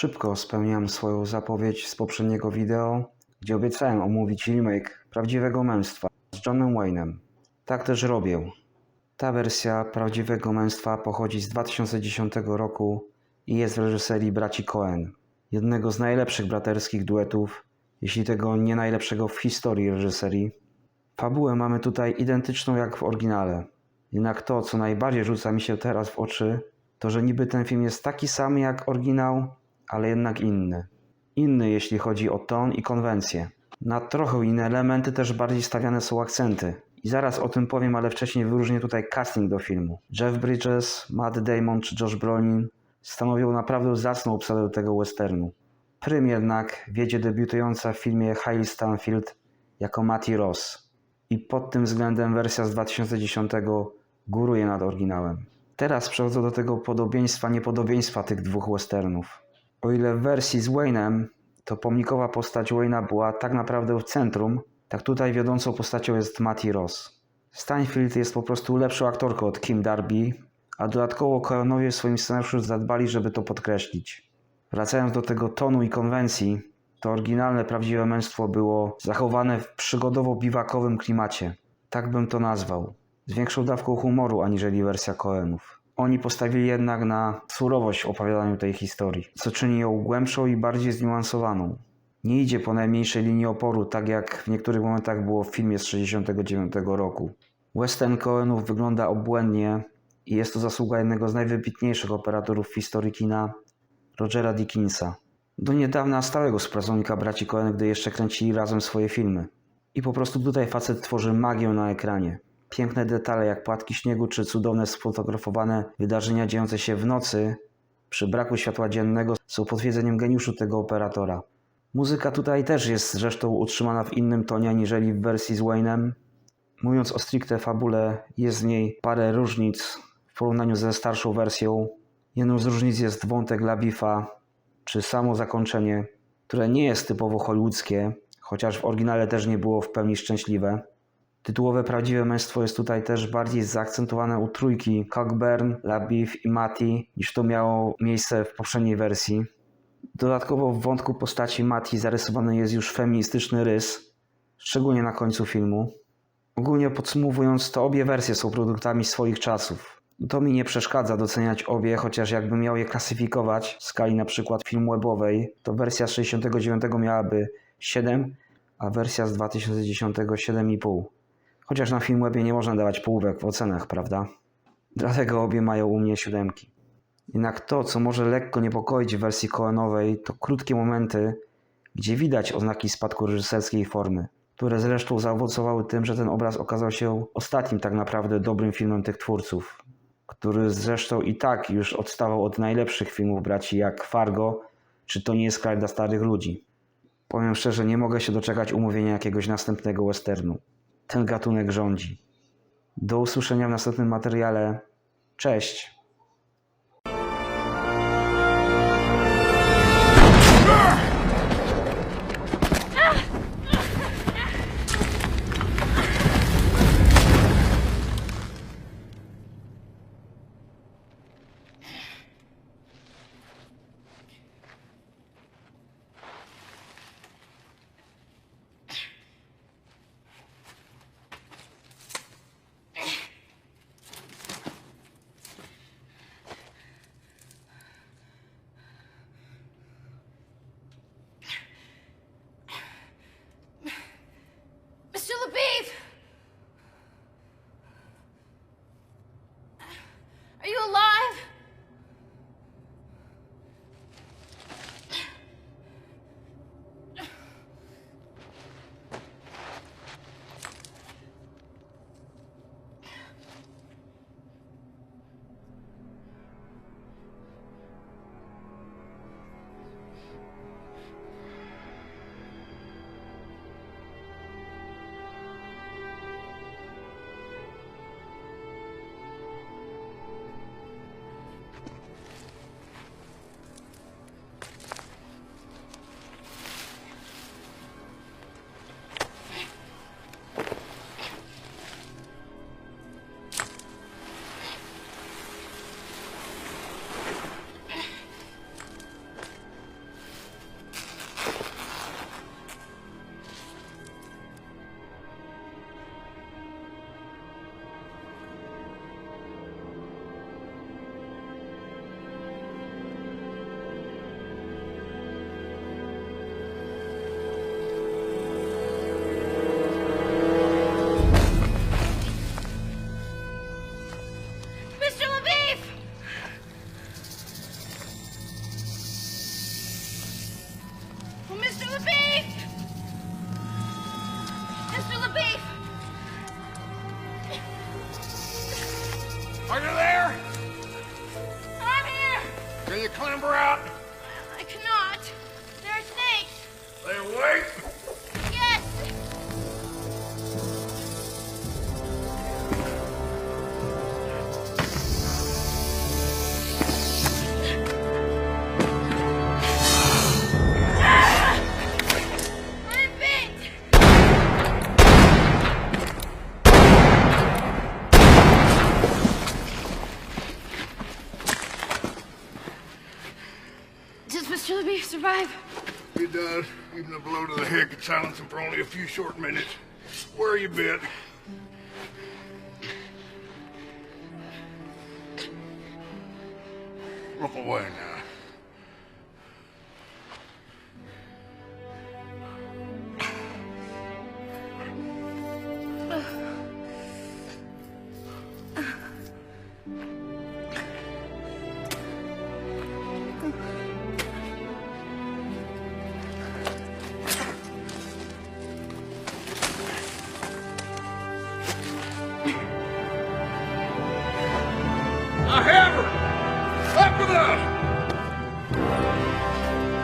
Szybko spełniam swoją zapowiedź z poprzedniego wideo, gdzie obiecałem omówić remake Prawdziwego Męstwa z Johnem Wayne'em. Tak też robię. Ta wersja Prawdziwego Męstwa pochodzi z 2010 roku i jest w reżyserii braci Coen, jednego z najlepszych braterskich duetów, jeśli tego nie najlepszego w historii reżyserii. Fabułę mamy tutaj identyczną jak w oryginale. Jednak to, co najbardziej rzuca mi się teraz w oczy, to że niby ten film jest taki sam jak oryginał, ale jednak inny. Inny jeśli chodzi o ton i konwencję. Na trochę inne elementy też bardziej stawiane są akcenty. I zaraz o tym powiem, ale wcześniej wyróżnię tutaj casting do filmu. Jeff Bridges, Matt Damon czy Josh Brolin stanowią naprawdę zacną obsadę tego westernu. Prym jednak wiedzie debiutująca w filmie Hailey Stanfield jako Matty Ross. I pod tym względem wersja z 2010 góruje nad oryginałem. Teraz przechodzę do tego podobieństwa, niepodobieństwa tych dwóch westernów. O ile w wersji z Wayne'em to pomnikowa postać Wayne'a była tak naprawdę w centrum, tak tutaj wiodącą postacią jest Matty Ross. Steinfeld jest po prostu lepszą aktorką od Kim Darby, a dodatkowo Coenowie w swoim scenariuszu zadbali, żeby to podkreślić. Wracając do tego tonu i konwencji, to oryginalne prawdziwe męstwo było zachowane w przygodowo-biwakowym klimacie. Tak bym to nazwał. Z większą dawką humoru aniżeli wersja Coenów. Oni postawili jednak na surowość w opowiadaniu tej historii, co czyni ją głębszą i bardziej zniuansowaną. Nie idzie po najmniejszej linii oporu, tak jak w niektórych momentach było w filmie z 1969 roku. Western Coenów wygląda obłędnie i jest to zasługa jednego z najwybitniejszych operatorów w historii kina, Rogera Dickinsa. Do niedawna stałego współpracownika braci Coen, gdy jeszcze kręcili razem swoje filmy. I po prostu tutaj facet tworzy magię na ekranie. Piękne detale jak płatki śniegu czy cudowne sfotografowane wydarzenia dziejące się w nocy przy braku światła dziennego są potwierdzeniem geniuszu tego operatora. Muzyka tutaj też jest zresztą utrzymana w innym tonie aniżeli w wersji z Wayne'em. Mówiąc o stricte fabule, jest w niej parę różnic w porównaniu ze starszą wersją. Jedną z różnic jest wątek Labifa, czy samo zakończenie, które nie jest typowo hollywoodzkie, chociaż w oryginale też nie było w pełni szczęśliwe. Tytułowe prawdziwe męstwo jest tutaj też bardziej zaakcentowane u trójki Cockburn, Labif i Mati niż to miało miejsce w poprzedniej wersji. Dodatkowo w wątku postaci Mati zarysowany jest już feministyczny rys, szczególnie na końcu filmu. Ogólnie podsumowując, to obie wersje są produktami swoich czasów. To mi nie przeszkadza doceniać obie, chociaż jakbym miał je klasyfikować w skali na przykład film webowej, to wersja z 69 miałaby 7, a wersja z 2010 7,5. Chociaż na Filmwebie nie można dawać połówek w ocenach, prawda? Dlatego obie mają u mnie siódemki. Jednak to, co może lekko niepokoić w wersji Coenowej, to krótkie momenty, gdzie widać oznaki spadku reżyserskiej formy, które zresztą zaowocowały tym, że ten obraz okazał się ostatnim tak naprawdę dobrym filmem tych twórców, który zresztą i tak już odstawał od najlepszych filmów braci jak Fargo, czy To nie jest kraj dla starych ludzi. Powiem szczerze, nie mogę się doczekać umówienia jakiegoś następnego westernu. Ten gatunek rządzi. Do usłyszenia w następnym materiale. Cześć! Are you alive? Can you clamber out? Libby survive? He does, even a blow to the head could silence him for only a few short minutes. Where are you been? Look away now.